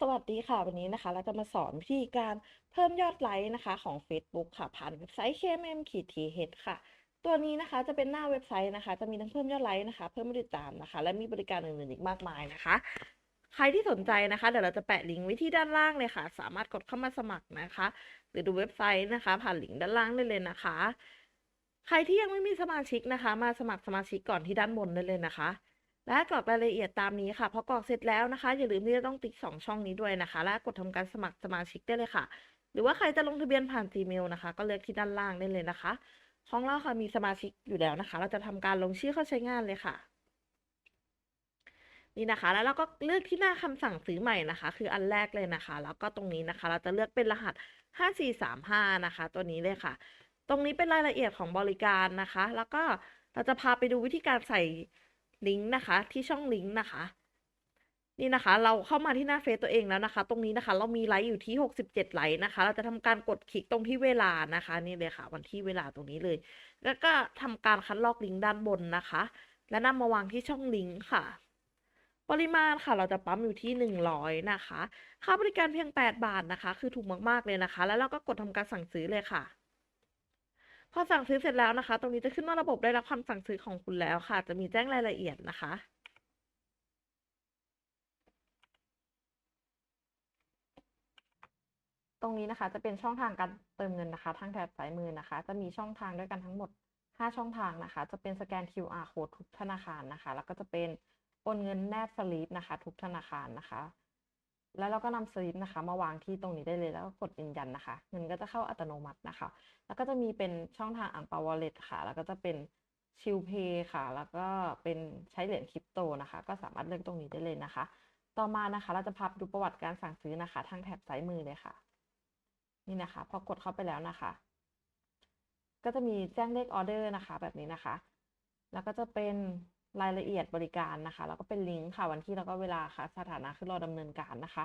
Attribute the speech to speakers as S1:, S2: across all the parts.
S1: สวัสดีค่ะ วันนี้นะคะเราจะมาสอนวิธีการเพิ่มยอดไลค์นะคะของ Facebook ค่ะ ผ่านเว็บไซต์ KMM-TH ค่ะ ตัวนี้นะคะจะเป็นหน้าเว็บไซต์นะคะ จะมีทั้งเพิ่มยอดไลค์นะคะ เพิ่มผู้ติดตามนะคะ และมีบริการอื่นๆอีกมากมายนะคะ ใครที่สนใจนะคะเดี๋ยวเราจะแปะลิงก์ไว้ที่ด้านล่างเลยค่ะ สามารถกดเข้ามาสมัครนะคะ หรือดูเว็บไซต์นะคะ ผ่านลิงก์ด้านล่างได้เลยนะคะ ใครที่ยังไม่มีสมาชิกนะคะ มาสมัครสมาชิกก่อนที่ด้านบนได้เลยนะคะ และกรอกรายละเอียดตามนี้ค่ะพอกรอกเสร็จแล้วนะคะ อย่าลืมที่จะต้องติ๊กสองช่องนี้ด้วยนะคะ และกดทำการสมัครสมาชิกได้เลยค่ะ หรือว่าใครจะลงทะเบียนผ่าน Gmail นะคะ ก็เลือกที่ด้านล่างได้เลยนะคะของเราค่ะมีสมาชิกอยู่แล้วนะคะ เราจะทำการลงชื่อเข้าใช้งานเลยค่ะ นี่นะคะ แล้วเราก็เลือกที่หน้าคำสั่งซื้อใหม่นะคะ คืออันแรกเลยนะคะ แล้วก็ตรงนี้นะคะ เราจะเลือกเป็นรหัส 5435 นะคะ ตัวนี้เลยค่ะ ตรงนี้เป็นรายละเอียดของบริการนะคะ แล้วก็เราจะพาไปดูวิธีการใส่ ลิงก์นะคะ ที่ช่องลิงก์นะคะ นี่นะคะ เราเข้ามาที่หน้าเฟซตัวเองแล้วนะคะ ตรงนี้นะคะ เรามีไลค์อยู่ที่ 67 ไลค์นะคะ เราจะทำการกดคลิกตรงที่เวลานะคะ นี่เลยค่ะ วันที่เวลาตรงนี้เลย แล้วก็ทำการคัดลอกลิงก์ด้านบนนะคะ และนำมาวางที่ช่องลิงก์ค่ะปริมาณค่ะเราจะปั๊มอยู่ที่ 100 นะคะ ค่าบริการเพียง 8 บาทนะคะ คือถูกมาก ๆ เลยนะคะ แล้วเราก็กดทำการสั่งซื้อเลยค่ะ พอสั่งซื้อเสร็จแล้วนะคะ ตรงนี้จะขึ้นว่าระบบได้รับคำสั่งซื้อของคุณแล้วค่ะ จะมีแจ้งรายละเอียดนะคะตรงนี้นะคะจะเป็นช่องทางการเติมเงินนะคะ ทางแถบซ้ายมือนะคะ จะมีช่องทางด้วยกันทั้งหมด 5 ช่องทางนะคะ จะเป็นสแกน QR code ทุกธนาคารนะคะ แล้วก็จะเป็นโอนเงินแนบสลิปนะคะ ทุกธนาคารนะคะ แล้วเราก็นำสลิปนะคะ มาวางที่ตรงนี้ได้เลยแล้วก็กดยืนยันนะคะ เงินก็จะเข้าอัตโนมัตินะคะ แล้วก็จะมีเป็นช่องทางอ่างเปาวอลเล็ตค่ะ แล้วก็จะเป็นชิลเพย์ค่ะ แล้วก็เป็นใช้เหรียญคริปโตนะคะ ก็สามารถเลือกตรงนี้ได้เลยนะคะ ต่อมานะคะ เราจะพาไปดูประวัติการสั่งซื้อนะคะ ทางแถบซ้ายมือเลยค่ะ นี่นะคะ พอกดเข้าไปแล้วนะคะ ก็จะมีแจ้งเลขออเดอร์นะคะ แบบนี้นะคะ แล้วก็จะเป็น รายละเอียดบริการนะคะ แล้วก็เป็นลิงก์ค่ะวันที่แล้วก็เวลาค่ะ สถานะคือรอดำเนินการนะคะ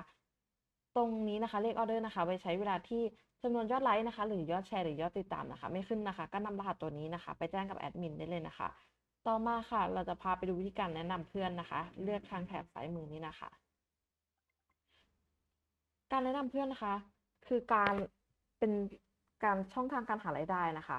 S1: ตรงนี้นะคะเลขออเดอร์นะคะไว้ใช้เวลาที่จำนวนยอดไลค์นะคะ หรือยอดแชร์หรือยอดติดตามนะคะ ไม่ขึ้นนะคะ ก็นำรหัสตัวนี้นะคะ ไปแจ้งกับแอดมินได้เลยนะคะ ต่อมาค่ะ เราจะพาไปดูวิธีการแนะนำเพื่อนนะคะ เลือกทางแถบซ้ายมือนี้นะคะ การแนะนำเพื่อนนะคะ คือการเป็นการช่องทางการหารายได้นะคะ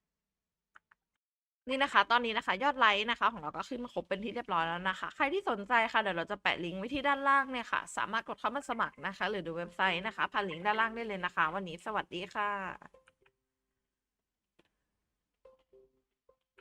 S1: นี่นะคะ ตอนนี้นะคะ ยอดไลค์นะคะ ของเราก็ขึ้นมาครบเป็นที่เรียบร้อยแล้วนะคะ ใครที่สนใจค่ะเดี๋ยวเราจะแปะลิงก์ไว้ที่ด้านล่างเนี่ยค่ะ สามารถกดเข้ามาสมัครนะคะ หรือดูเว็บไซต์นะคะผ่านลิงก์ด้านล่างได้เลยนะคะ วันนี้สวัสดีค่ะ